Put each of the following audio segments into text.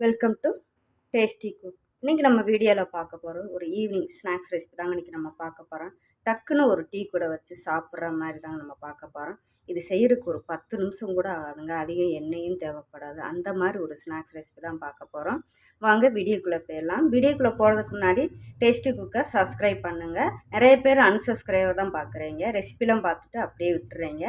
Welcome to tasty cook இன்றைக்கி நம்ம வீடியோவில் பார்க்க போகிறோம் ஒரு ஈவினிங் ஸ்நாக்ஸ் ரெசிபி தாங்க இன்றைக்கி நம்ம பார்க்க போகிறோம் டக்குன்னு ஒரு டீ கூட வச்சு சாப்பிட்ற மாதிரி தாங்க நம்ம பார்க்க போகிறோம் இது செய்கிறதுக்கு ஒரு பத்து நிமிஷம் கூட ஆகுதுங்க. அதிகம் எண்ணெயும் தேவைப்படாது. அந்த மாதிரி ஒரு ஸ்நாக்ஸ் ரெசிபி தான் பார்க்க போகிறோம் வாங்க வீடியோக்குள்ளே போயிடலாம். வீடியோக்குள்ளே போகிறதுக்கு முன்னாடி டேஸ்டி குக்கை சப்ஸ்கிரைப் பண்ணுங்கள் நிறைய பேர் அன்சப்ஸ்கிரைபர் தான் பார்க்குறீங்க. ரெசிபிலாம் பார்த்துட்டு அப்படியே விட்டுறீங்க.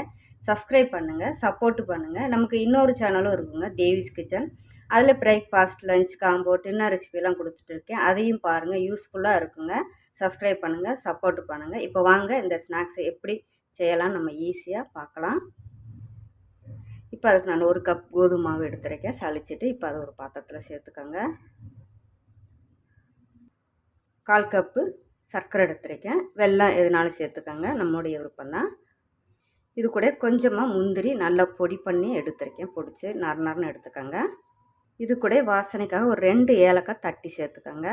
சப்ஸ்கிரைப் பண்ணுங்கள் சப்போர்ட் பண்ணுங்கள் நமக்கு இன்னொரு சேனலும் இருக்குங்க. தேவிஸ் கிச்சன் அதில் பிரேக்ஃபாஸ்ட் லஞ்ச் காம்போ டின்னர் ரெசிபிலாம் கொடுத்துட்ருக்கேன் அதையும் பாருங்கள் யூஸ்ஃபுல்லாக இருக்குங்க. சப்ஸ்கிரைப் பண்ணுங்கள் சப்போர்ட் பண்ணுங்கள் இப்போ வாங்க இந்த ஸ்நாக்ஸை எப்படி செய்யலாம் நம்ம ஈஸியாக பார்க்கலாம். இப்போ அதுக்கு நான் ஒரு கப் கோதுமை மாவு எடுத்துருக்கேன். சளிச்சிட்டு இப்போ அதை ஒரு பாத்திரத்தில் சேர்த்துக்கோங்க. கால் கப்பு சர்க்கரை எடுத்துருக்கேன். வெள்ளம் எதுனாலும் சேர்த்துக்கோங்க. நம்முடைய விருப்பம் தான் இது கூட கொஞ்சமாக முந்திரி நல்லா பொடி பண்ணி எடுத்துருக்கேன். பொடிச்சு நர நர்னு எடுத்துக்கோங்க. இது கூட வாசனைக்காக ஒரு ரெண்டு ஏலக்காய் தட்டி சேர்த்துக்கோங்க.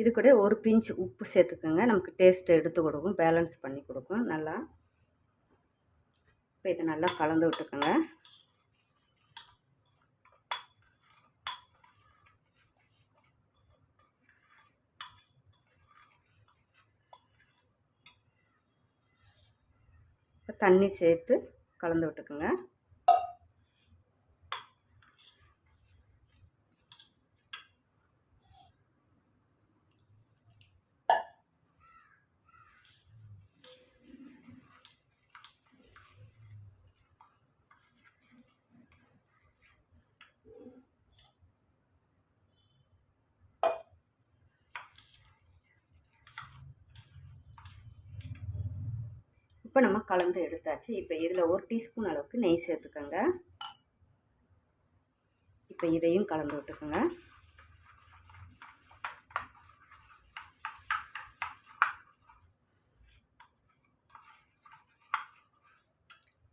இது கூட ஒரு பிஞ்சு உப்பு சேர்த்துக்கோங்க. நமக்கு டேஸ்ட் எடுத்து கொடுக்கும் பேலன்ஸ் பண்ணி கொடுக்கும். நல்லா இப்போ இதை நல்லா கலந்து விட்டுக்கோங்க. இப்போ தண்ணி சேர்த்து கலந்து விட்டுக்குங்க. இப்போ நம்ம கலந்து எடுத்தாச்சு. இப்போ இதில் ஒரு டீஸ்பூன் அளவுக்கு நெய் சேர்த்துக்கோங்க. இப்போ இதையும் கலந்து விட்டுக்கோங்க.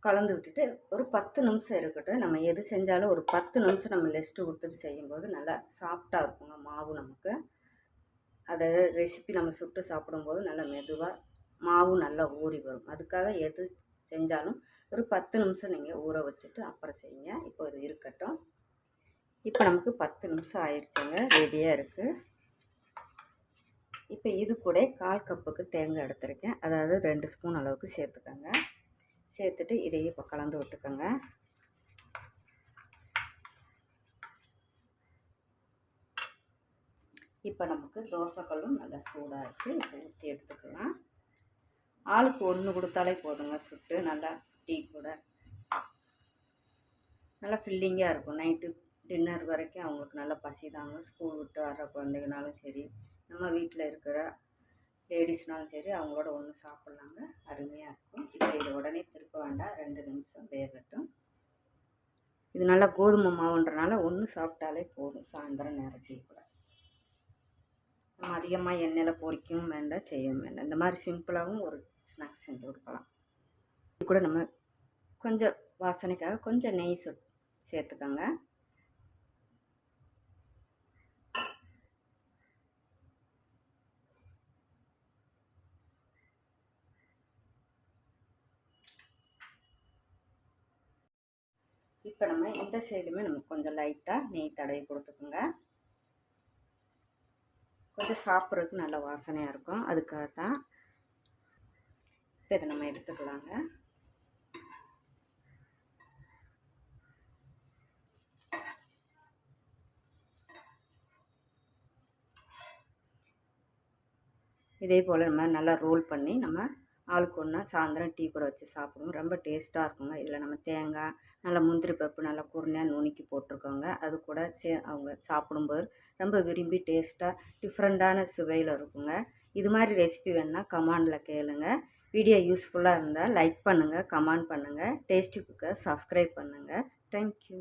கலந்து விட்டுட்டு ஒரு பத்து நிமிஷம் இருக்கட்டும். நம்ம எது செஞ்சாலும் ஒரு பத்து நிமிஷம் நம்ம லெஸ்ட்டு கொடுத்துட்டு செய்யும்போது நல்லா சாஃப்டாக இருக்குங்க மாவு நமக்கு. அதை ரெசிபி நம்ம சுட்டு சாப்பிடும்போது நல்லா மெதுவாக மாவு நல்லா ஊறி வரும். அதுக்காக எது செஞ்சாலும் ஒரு பத்து நிமிஷம் நீங்கள் ஊற வச்சுட்டு அப்புறம் செய்யுங்க. இப்போ இது இருக்கட்டும். இப்போ நமக்கு பத்து நிமிஷம் ஆயிடுச்சுங்க ரெடியாக இருக்குது இப்போ இது கூட கால் கப்புக்கு தேங்காய் எடுத்துருக்கேன். அதாவது ரெண்டு ஸ்பூன் அளவுக்கு சேர்த்துக்கோங்க. சேர்த்துட்டு இதையும் இப்போ கலந்து விட்டுக்கோங்க. இப்போ நமக்கு தோசைக்கல்லும் நல்லா சூடாக இருக்குது இப்போ ஊற்றி எடுத்துக்கலாம். ஆளுக்கு ஒன்று கொடுத்தாலே போதுங்க சுட்டு நல்லா டீ கூட. நல்லா ஃபில்லிங்காக இருக்கும். நைட்டு டின்னர் வரைக்கும் அவங்களுக்கு நல்லா பசி தாங்க ஸ்கூல் விட்டு வர்ற குழந்தைங்கனாலும் சரி நம்ம வீட்டில் இருக்கிற லேடிஸ்னாலும் சரி அவங்களோட ஒன்று சாப்பிட்லாங்க. அருமையாக இருக்கும். இப்போ இது உடனே திருப்ப வேண்டாம். ரெண்டு நிமிஷம் வேகட்டும். இது நல்லா கோதுமை மாவுன்றனால ஒன்று சாப்பிட்டாலே போதும் சாயந்தரம் நேரம் டீ கூட. நம்ம அதிகமாக எண்ணெயில் பொறிக்கவும் வேண்டாம் செய்யவும் வேண்டாம். இந்த மாதிரி சிம்பிளாகவும் ஒரு ஸ்நாக்ஸ் செஞ்சு கொடுக்கலாம். இது கூட நம்ம கொஞ்சம் வாசனைக்காக கொஞ்சம் நெய் சேர்த்துக்கோங்க. இப்போ நம்ம எந்த சைடுமே நம்ம கொஞ்சம் லைட்டாக நெய் தடவி கொடுத்துக்கோங்க. கொஞ்சம் சாப்பிட்றதுக்கு நல்ல வாசனையாக இருக்கும். அதுக்காக தான் இப்போ இதை நம்ம எடுத்துக்கலாங்க. இதே போல் நம்ம நல்லா ரோல் பண்ணி நம்ம ஆளுக்கு ஒன்றா சாயந்தரம் டீ கூட வச்சு சாப்பிடுவோம் ரொம்ப டேஸ்ட்டாக இருக்குங்க. இதில் நம்ம தேங்காய் நல்லா முந்திரி பருப்பு நல்லா குருணையாக நுணுக்கி போட்டிருக்கோங்க. அது கூட சே அவங்க சாப்பிடும்போது ரொம்ப விரும்பி டேஸ்ட்டாக டிஃப்ரெண்ட்டான சுவையில் இருக்குங்க. இது மாதிரி ரெசிபி வேணால் கமாண்டில் கேளுங்கள் வீடியோ யூஸ்ஃபுல்லாக இருந்தால் லைக் பண்ணுங்கள் கமெண்ட் பண்ணுங்கள் டேஸ்டி குக்கை சப்ஸ்கிரைப் பண்ணுங்கள் தேங்க்யூ